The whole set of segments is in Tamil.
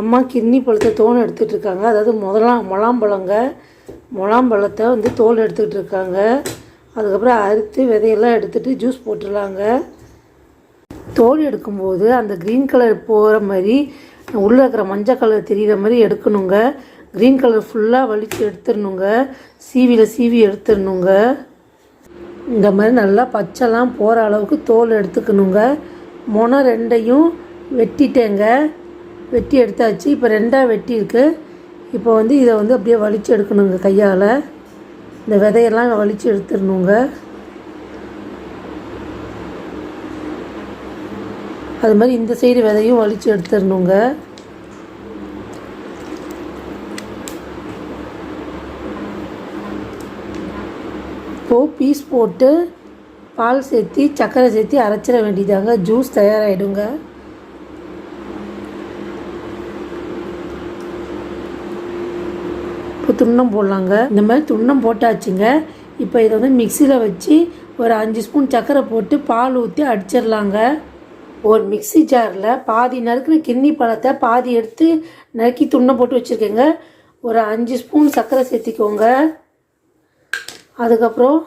அம்மா கிர்னி பழத்தை தோல் எடுத்துகிட்டு இருக்காங்க. அதாவது முதலாம் முலாம்பழங்க முலாம்பழத்தை வந்து தோல் எடுத்துக்கிட்டு இருக்காங்க. அதுக்கப்புறம் அறுத்து விதையெல்லாம் எடுத்துகிட்டு ஜூஸ் போட்டுடலாங்க. தோல் எடுக்கும்போது அந்த க்ரீன் கலர் போகிற மாதிரி உள்ளே இருக்கிற மஞ்சள் கலர் தெரிகிற மாதிரி எடுக்கணுங்க. க்ரீன் கலர் ஃபுல்லாக வலித்து எடுத்துடணுங்க. சீவியில் சீவி எடுத்துடணுங்க. இந்த மாதிரி நல்லா பச்சைலாம் போகிற அளவுக்கு தோல் எடுத்துக்கணுங்க. முனை ரெண்டையும் வெட்டிட்டேங்க. வெட்டி எடுத்தாச்சு. இப்போ ரெண்டாக வெட்டி இருக்குது இப்போ வந்து இதை வந்து அப்படியே வலித்து எடுக்கணுங்க கையால். இந்த விதையெல்லாம் வலித்து எடுத்துடணுங்க. அது மாதிரி இந்த சைடு விதையும் வலித்து எடுத்துடணுங்க. இப்போது பீஸ் போட்டு பால் சேர்த்தி சர்க்கரை சேர்த்தி அரைச்சிட வேண்டியதாங்க. ஜூஸ் தயாராகிடுங்க அளவுக்கு துண்ணம் போடலாங்க. இந்த மாதிரி துண்ணம் போட்டாச்சுங்க. இப்போ இதை வந்து மிக்சியில் வச்சு ஒரு அஞ்சு ஸ்பூன் சர்க்கரை போட்டு பால் ஊற்றி அடிச்சிடலாங்க. ஒரு மிக்ஸி ஜாரில் பாதி நறுக்கிற கிண்ணி பழத்தை பாதி எடுத்து நறுக்கி துண்ணம் போட்டு வச்சுருக்கேங்க. ஒரு அஞ்சு ஸ்பூன் சர்க்கரை சேர்த்திக்கோங்க. அதுக்கப்புறம்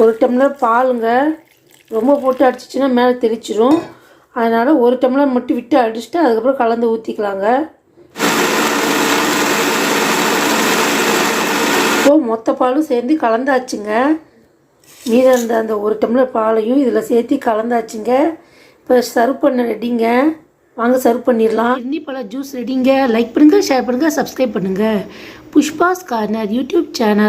ஒரு டம்ளர் பாலுங்க. ரொம்ப போட்டு அடிச்சிச்சின்னா மேலே தெளிச்சிடும் அதனால் ஒரு டம்ளர் மட்டும் விட்டு அடிச்சுட்டு அதுக்கப்புறம் கலந்து ஊற்றிக்கலாங்க இப்போது மொத்த பாலும் சேர்ந்து கலந்தாச்சுங்க. மீதம் இருந்த அந்த ஒரு டம்ளர் பாலையும் இதில் சேர்த்து கலந்தாச்சுங்க. இப்போ சர்வ் பண்ண ரெடிங்க வாங்க சர்வ் பண்ணிடலாம். இன்னி பல ஜூஸ் ரெடிங்க லைக் பண்ணுங்கள் ஷேர் பண்ணுங்கள் சப்ஸ்கிரைப் பண்ணுங்கள் புஷ்பாஸ் கார்னர் யூடியூப் சேனல்.